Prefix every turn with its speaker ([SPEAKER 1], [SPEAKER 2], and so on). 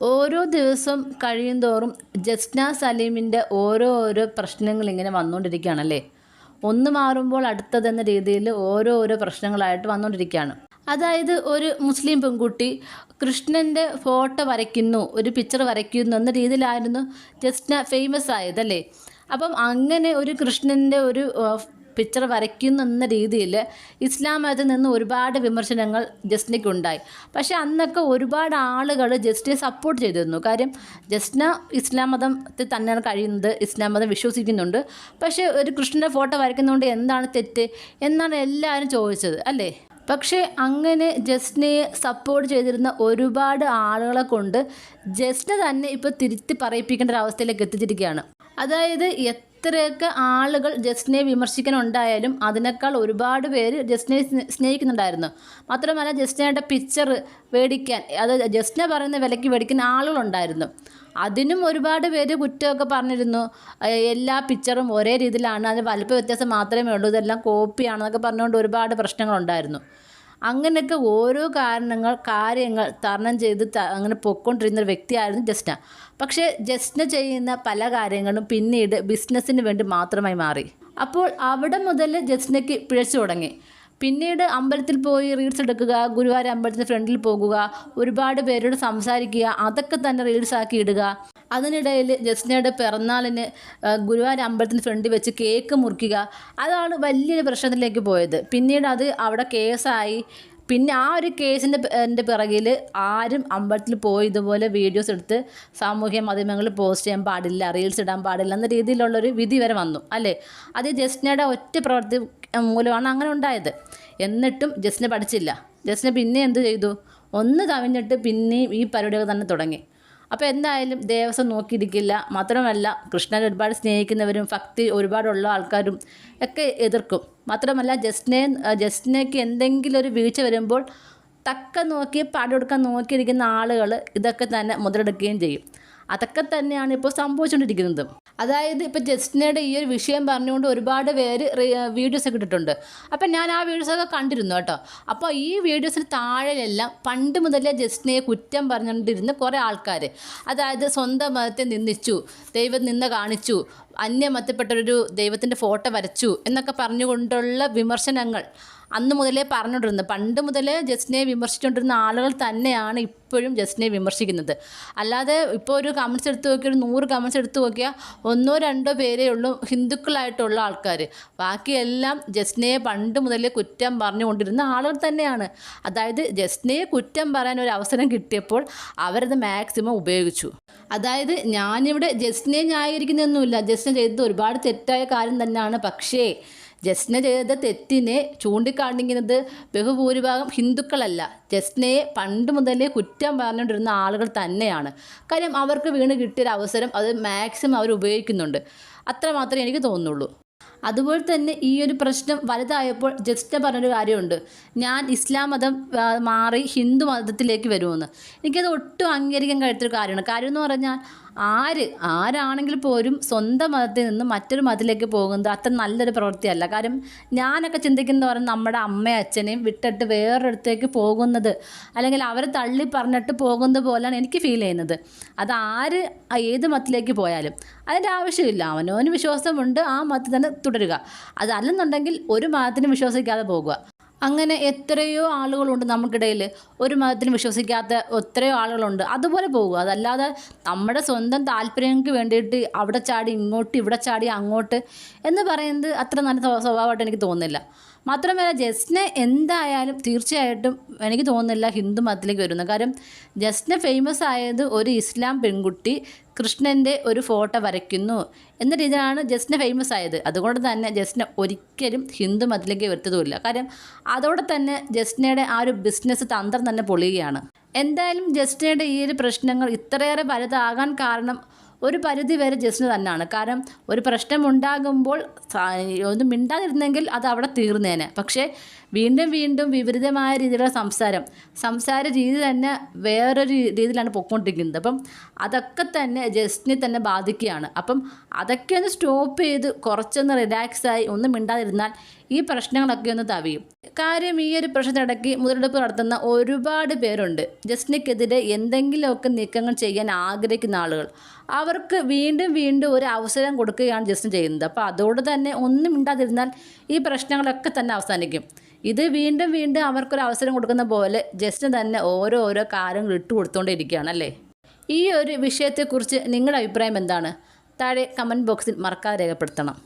[SPEAKER 1] ഓരോ ദിവസം കഴിയുന്തോറും ജസ്ന സലീമിന്റെ ഓരോ ഓരോ പ്രശ്നങ്ങൾ ഇങ്ങനെ വന്നുകൊണ്ടിരിക്കുകയാണല്ലേ? ഒന്ന് മാറുമ്പോൾ അടുത്തതെന്ന രീതിയിൽ ഓരോ ഓരോ പ്രശ്നങ്ങളായിട്ട് വന്നുകൊണ്ടിരിക്കുകയാണ്. അതായത് ഒരു മുസ്ലിം പെൺകുട്ടി കൃഷ്ണന്റെ ഫോട്ടോ വരയ്ക്കുന്നു ഒരു പിക്ചർ വരയ്ക്കുന്നു എന്ന രീതിയിലായിരുന്നു ജസ്ന ഫേമസ് ആയതല്ലേ? അപ്പം അങ്ങനെ ഒരു കൃഷ്ണന്റെ ഒരു പിക്ചർ വരയ്ക്കുന്നു എന്ന രീതിയിൽ ഇസ്ലാം മതത്തിൽ നിന്ന് ഒരുപാട് വിമർശനങ്ങൾ ജസ്നയ്ക്കുണ്ടായി പക്ഷേ അന്നൊക്കെ ഒരുപാട് ആളുകൾ ജസ്റ്റിനെ സപ്പോർട്ട് ചെയ്തിരുന്നു. കാര്യം ജസ്ന ഇസ്ലാം മതത്തിൽ തന്നെയാണ് കഴിയുന്നത്. ഇസ്ലാം മതം വിശ്വസിക്കുന്നുണ്ട്. പക്ഷേ ഒരു കൃഷ്ണന്റെ ഫോട്ടോ വരയ്ക്കുന്നതുകൊണ്ട് എന്താണ് തെറ്റ് എന്നാണ് എല്ലാവരും ചോദിച്ചത് അല്ലേ? പക്ഷേ അങ്ങനെ ജസ്നയെ സപ്പോർട്ട് ചെയ്തിരുന്ന ഒരുപാട് ആളുകളെ കൊണ്ട് ജസ്ന തന്നെ ഇപ്പോൾ തിരുത്തി പറയിപ്പിക്കേണ്ട ഒരു അവസ്ഥയിലേക്ക് എത്തിച്ചിരിക്കുകയാണ്. അതായത് എത്രയൊക്കെ ആളുകൾ ജസ്റ്റിനെ വിമർശിക്കാനുണ്ടായാലും അതിനേക്കാൾ ഒരുപാട് പേര് ജസ്റ്റിനെ സ്നേഹിക്കുന്നുണ്ടായിരുന്നു. മാത്രമല്ല ജസ്റ്റിനയുടെ പിക്ചർ മേടിക്കാൻ അത് ജസ്റ്റിനെ പറയുന്ന വിലയ്ക്ക് മേടിക്കുന്ന ആളുകളുണ്ടായിരുന്നു. അതിനും ഒരുപാട് പേര് കുറ്റമൊക്കെ പറഞ്ഞിരുന്നു. എല്ലാ പിക്ചറും ഒരേ രീതിയിലാണ്. അതിന് വലിപ്പ വ്യത്യാസം മാത്രമേ ഉള്ളൂ. ഇതെല്ലാം കോപ്പിയാണെന്നൊക്കെ പറഞ്ഞുകൊണ്ട് ഒരുപാട് പ്രശ്നങ്ങളുണ്ടായിരുന്നു. അങ്ങനെയൊക്കെ ഓരോ കാരണങ്ങൾ കാര്യങ്ങൾ തരണം ചെയ്ത് അങ്ങനെ പൊയ്ക്കൊണ്ടിരുന്ന ഒരു വ്യക്തിയായിരുന്നു ജസ്ന. പക്ഷേ ജസ്ന ചെയ്യുന്ന പല കാര്യങ്ങളും പിന്നീട് ബിസിനസ്സിന് വേണ്ടി മാത്രമായി മാറി. അപ്പോൾ അവിടെ മുതൽ ജസ്നയ്ക്ക് പിഴച്ചു തുടങ്ങി. പിന്നീട് അമ്പലത്തിൽ പോയി റീൽസ് എടുക്കുക ഗുരുവായൂർ അമ്പലത്തിന്റെ ഫ്രണ്ടിൽ പോകുക ഒരുപാട് പേരോട് സംസാരിക്കുക അതൊക്കെ തന്നെ റീൽസ് ആക്കി ഇടുക. അതിനിടയിൽ ജസ്നയുടെ പിറന്നാളിന് ഗുരുവായൂർ അമ്പലത്തിന് ഫ്രണ്ടിൽ വെച്ച് കേക്ക് മുറിക്കുക അതാണ് വലിയൊരു പ്രശ്നത്തിലേക്ക് പോയത്. പിന്നീട് അത് അവിടെ കേസായി. പിന്നെ ആ ഒരു കേസിന്റെ എന്റെ പിറകിൽ ആരും അമ്പലത്തിൽ പോയി ഇതുപോലെ വീഡിയോസ് എടുത്ത് സാമൂഹ്യ മാധ്യമങ്ങളിൽ പോസ്റ്റ് ചെയ്യാൻ പാടില്ല റീൽസ് ഇടാൻ പാടില്ല എന്ന രീതിയിലുള്ളൊരു വിധി വരെ വന്നു അല്ലേ? അത് ജസ്നയുടെ ഒറ്റ പ്രവൃത്തി മൂലമാണ് അങ്ങനെ ഉണ്ടായത്. എന്നിട്ടും ജസ്ന പഠിച്ചില്ല. ജസ്ന പിന്നെ എന്ത് ചെയ്തു? ഒന്ന് കവിഞ്ഞിട്ട് പിന്നെയും ഈ പരിപാടികൾ തന്നെ തുടങ്ങി. അപ്പോൾ എന്തായാലും ദേവസ്വം നോക്കിയിരിക്കില്ല. മാത്രമല്ല കൃഷ്ണനെ ഒരുപാട് സ്നേഹിക്കുന്നവരും ഭക്തി ഒരുപാടുള്ള ആൾക്കാരും ഒക്കെ എതിർക്കും. മാത്രമല്ല ജസ്റ്റിനെ ജസ്റ്റിനേക്ക് എന്തെങ്കിലും ഒരു വീഴ്ച വരുമ്പോൾ തക്ക നോക്കി പാടുകൊടുക്കാൻ നോക്കിയിരിക്കുന്ന ആളുകൾ ഇതൊക്കെ തന്നെ മുതലെടുക്കുകയും ചെയ്യും. അതൊക്കെ തന്നെയാണ് ഇപ്പോൾ സംഭവിച്ചുകൊണ്ടിരിക്കുന്നത്. അതായത് ഇപ്പോൾ ജസ്റ്റിനയുടെ ഈ ഒരു വിഷയം പറഞ്ഞുകൊണ്ട് ഒരുപാട് പേര് വീഡിയോസൊക്കെ ഇട്ടിട്ടുണ്ട്. അപ്പം ഞാൻ ആ വീഡിയോസൊക്കെ കണ്ടിരുന്നു കേട്ടോ. അപ്പോൾ ഈ വീഡിയോസിന് താഴെയെല്ലാം പണ്ട് മുതലേ ജസ്റ്റിനയെ കുറ്റം പറഞ്ഞുകൊണ്ടിരുന്ന കുറേ ആൾക്കാർ അതായത് സ്വന്തം മതത്തെ നിന്ദിച്ചു ദൈവം നിന്ന കാണിച്ചു അന്യമതപ്പെട്ടൊരു ദൈവത്തിന്റെ ഫോട്ടോ വരച്ചു എന്നൊക്കെ പറഞ്ഞുകൊണ്ടുള്ള വിമർശനങ്ങൾ അന്ന് മുതലേ പറഞ്ഞുകൊണ്ടിരുന്നത്. പണ്ട് മുതലേ ജസ്റ്റിനെ വിമർശിച്ചുകൊണ്ടിരുന്ന ആളുകൾ തന്നെയാണ് ഇപ്പോഴും ജസ്റ്റിനെ വിമർശിക്കുന്നത്. അല്ലാതെ ഇപ്പോൾ ഒരു കമൻസ് എടുത്ത് നോക്കിയാൽ ഒരു നൂറ് കമൻസ് എടുത്ത് നോക്കിയാൽ ഒന്നോ രണ്ടോ പേരേ ഉള്ളൂ ഹിന്ദുക്കളായിട്ടുള്ള ആൾക്കാർ ബാക്കിയെല്ലാം ജസ്റ്റിനെ പണ്ട് മുതലേ കുറ്റം പറഞ്ഞുകൊണ്ടിരുന്ന ആളുകൾ തന്നെയാണ്. അതായത് ജസ്റ്റിനെ കുറ്റം പറയാൻ ഒരു അവസരം കിട്ടിയപ്പോൾ അവരത് മാക്സിമം ഉപയോഗിച്ചു. അതായത് ഞാനിവിടെ ജസ്റ്റിനെ ന്യായീകരിക്കുന്നൊന്നുമില്ല. ജസ്റ്റിനെ ചെയ്തത് ഒരുപാട് തെറ്റായ കാര്യം തന്നെയാണ്. പക്ഷേ ജസ്റ്റിന് ചെയ്ത തെറ്റിനെ ചൂണ്ടിക്കാണിക്കുന്നത് ബഹുഭൂരിഭാഗം ഹിന്ദുക്കളല്ല. ജസ്നയെ പണ്ട് മുതലേ കുറ്റം പറഞ്ഞുകൊണ്ടിരുന്ന ആളുകൾ തന്നെയാണ്. കാര്യം അവർക്ക് വീണ് കിട്ടിയൊരു അവസരം അത് മാക്സിമം അവർ ഉപയോഗിക്കുന്നുണ്ട്. അത്ര മാത്രമേ എനിക്ക് തോന്നുള്ളൂ അതുപോലെ തന്നെ ഈ ഒരു പ്രശ്നം വലുതായപ്പോൾ ജസ്റ്റ് പറഞ്ഞൊരു കാര്യമുണ്ട്. ഞാൻ ഇസ്ലാം മതം മാറി ഹിന്ദു മതത്തിലേക്ക് വരുമെന്ന്. എനിക്കത് ഒട്ടും അംഗീകരിക്കാൻ കഴിയാത്തൊരു കാര്യമാണ്. കാര്യം എന്ന് പറഞ്ഞാൽ ആര്? ആരാണെങ്കിൽ പോലും സ്വന്തം മതത്തിൽ നിന്ന് മറ്റൊരു മതത്തിലേക്ക് പോകുന്നത് അത്ര നല്ലൊരു പ്രവൃത്തിയല്ല. കാരണം ഞാനൊക്കെ ചിന്തിക്കുന്ന പറഞ്ഞാൽ നമ്മുടെ അമ്മയും അച്ഛനെയും വിട്ടിട്ട് വേറൊരിടത്തേക്ക് പോകുന്നത് അല്ലെങ്കിൽ അവരെ തള്ളി പറഞ്ഞിട്ട് പോകുന്നത് പോലെയാണ് എനിക്ക് ഫീൽ ചെയ്യുന്നത്. അത് ആര് ഏത് മതത്തിലേക്ക് പോയാലും. അതിന്റെ ആവശ്യമില്ല. അവനോന് വിശ്വാസമുണ്ട് ആ മതത്തിൽ തന്നെ തുടരുക. അതല്ലെന്നുണ്ടെങ്കിൽ ഒരു മതത്തിനും വിശ്വസിക്കാതെ പോകുക. അങ്ങനെ എത്രയോ ആളുകളുണ്ട് നമുക്കിടയിൽ ഒരു മതത്തിന് വിശ്വസിക്കാത്ത എത്രയോ ആളുകളുണ്ട്. അതുപോലെ പോകുക. അതല്ലാതെ നമ്മുടെ സ്വന്തം താല്പര്യങ്ങൾക്ക് വേണ്ടിയിട്ട് അവിടെ ചാടി ഇങ്ങോട്ട് ഇവിടെ ചാടി അങ്ങോട്ട് എന്ന് പറയുന്നത് അത്ര നല്ല സ്വഭാവമായിട്ട് എനിക്ക് തോന്നുന്നില്ല. മാത്രമല്ല ജസ്റ്റിനെ എന്തായാലും തീർച്ചയായിട്ടും എനിക്ക് തോന്നുന്നില്ല ഹിന്ദു മതത്തിലേക്ക് വരുന്നത് കാരണം ജസ്റ്റിനെ ഫേമസ് ആയത് ഒരു ഇസ്ലാം പെൺകുട്ടി കൃഷ്ണന്റെ ഒരു ഫോട്ടോ വരയ്ക്കുന്നു എന്ന രീതിയിലാണ് ജസ്ന ഫേമസ് ആയത്. അതുകൊണ്ട് തന്നെ ജസ്ന ഒരിക്കലും ഹിന്ദു മതത്തിലേക്ക് വരുത്തതുമില്ല. കാര്യം അതോടെ തന്നെ ജസ്നയുടെ ആ ഒരു ബിസിനസ് തന്ത്രം തന്നെ പൊളിയുകയാണ്. എന്തായാലും ജസ്നയുടെ ഈ ഒരു പ്രശ്നങ്ങൾ ഇത്രയേറെ വലുതാകാൻ കാരണം ഒരു പരിധി വരെ ജസ്റ്റിന് തന്നെയാണ്. കാരണം ഒരു പ്രശ്നം ഉണ്ടാകുമ്പോൾ ഒന്ന് മിണ്ടാതിരുന്നെങ്കിൽ അത് അവിടെ തീർന്നേനെ. പക്ഷേ വീണ്ടും വീണ്ടും വിപരീതമായ രീതിയിലുള്ള സംസാരം സംസാര രീതി തന്നെ വേറൊരു രീതിയിലാണ് പൊയ്ക്കൊണ്ടിരിക്കുന്നത് അപ്പം അതൊക്കെ തന്നെ ജസ്റ്റിനെ തന്നെ ബാധിക്കുകയാണ്. അപ്പം അതൊക്കെ ഒന്ന് സ്റ്റോപ്പ് ചെയ്ത് കുറച്ചൊന്ന് റിലാക്സായി ഒന്ന് മിണ്ടാതിരുന്നാൽ ഈ പ്രശ്നങ്ങളൊക്കെ ഒന്ന് തവിയും. കാര്യം ഈ ഒരു പ്രശ്നത്തിനിടയ്ക്ക് മുതലെടുപ്പ് നടത്തുന്ന ഒരുപാട് പേരുണ്ട്. ജസ്റ്റിനെക്കെതിരെ എന്തെങ്കിലുമൊക്കെ നീക്കങ്ങൾ ചെയ്യാൻ ആഗ്രഹിക്കുന്ന ആളുകൾ. അവർക്ക് വീണ്ടും വീണ്ടും ഒരു അവസരം കൊടുക്കുകയാണ് ജസ്റ്റിൻ ചെയ്യുന്നത്. അപ്പോൾ അതുകൊണ്ട് തന്നെ ഒന്നും ഉണ്ടാതിരുന്നാൽ ഈ പ്രശ്നങ്ങളൊക്കെ തന്നെ അവസാനിക്കും. ഇത് വീണ്ടും വീണ്ടും അവർക്കൊരു അവസരം കൊടുക്കുന്ന പോലെ ജസ്റ്റിന് തന്നെ ഓരോ ഓരോ കാര്യങ്ങൾ ഇട്ട് കൊടുത്തുകൊണ്ടിരിക്കുകയാണ് അല്ലേ? ഈ ഒരു വിഷയത്തെക്കുറിച്ച് നിങ്ങളുടെ അഭിപ്രായം എന്താണ്? താഴെ കമന്റ് ബോക്സിൽ മറക്കാതെ രേഖപ്പെടുത്തണം.